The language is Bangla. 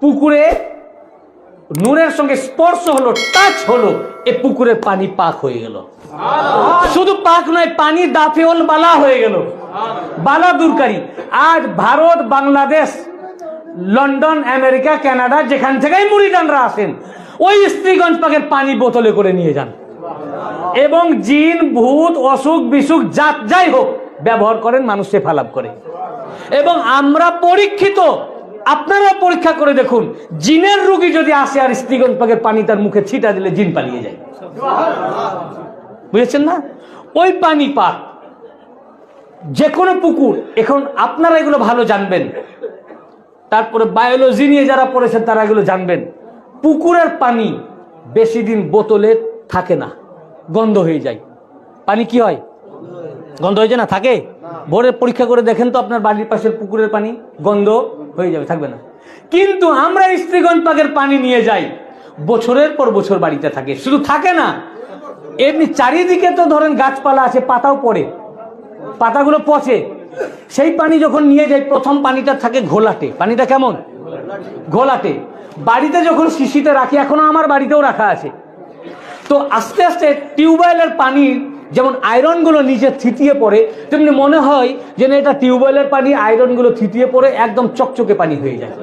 পুকুরে নুনের সঙ্গে স্পর্শ হলো টাচ হলো, এ পুকুরের পানি পাক হয়ে গেল। শুধু পাক নয়, পানি দাফেওল বালা হয়ে গেল। বালা দূরকারী। আজ Bharat, Bangladesh, London, America, Canada, যেখান থেকেই মুড়িদানরা আসেন, ওই স্ত্রীগঞ্জ পাকের পানি বোতলে করে নিয়ে যান। এবং জিন, ভূত, অসুখ, বিসুখ যাত যাই হোক, ব্যবহার করেন, মানুষ সেফা লাভ করে। এবং আমরা পরীক্ষিত। আপনারা পরীক্ষা করে দেখুন, জিনের রোগী যদি আসে আর স্ত্রীগঞ্জ পাকের পানি তার মুখে ছিটা দিলে জিন পালিয়ে যায়। বুঝেছেন না? ওই পানি পাক যে কোনো পুকুর, এখন আপনারা এগুলো ভালো জানবেন। তারপরে বায়োলজি নিয়ে যারা পড়েছেন, তারা এগুলো জানবেন। পুকুরের পানি বেশি দিন বোতলে থাকে না, গন্ধ হয়ে যায়। পানি কি হয়? গন্ধ হয়ে যায় না? থাকে? ভোরে পরীক্ষা করে দেখেন তো আপনার বাড়ির পাশের পুকুরের পানি, গন্ধ হয়ে যাবে, থাকবে না। কিন্তু আমরা স্ত্রীগঞ্জ পাকের পানি নিয়ে যাই, বছরের পর বছর বাড়িতে থাকে। শুধু থাকে না, এমনি চারিদিকে তো ধরেন গাছপালা আছে, পাতাও পড়ে, পাতাগুলো পচে। সেই পানি যখন নিয়ে যাই, প্রথম পানিটা থাকে ঘোলাটে। পানিটা কেমন? ঘোলাটে। বাড়িতে যখন শিশিতে রাখি, এখনও আমার বাড়িতেও রাখা আছে। তো আস্তে আস্তে টিউবওয়েলের পানি যেমন আয়রনগুলো নিচে থিতিয়ে পড়ে, তেমনি মনে হয় যে এটা টিউবওয়েলের পানি, আয়রনগুলো থিতিয়ে পড়ে, একদম চকচকে পানি হয়ে যায়।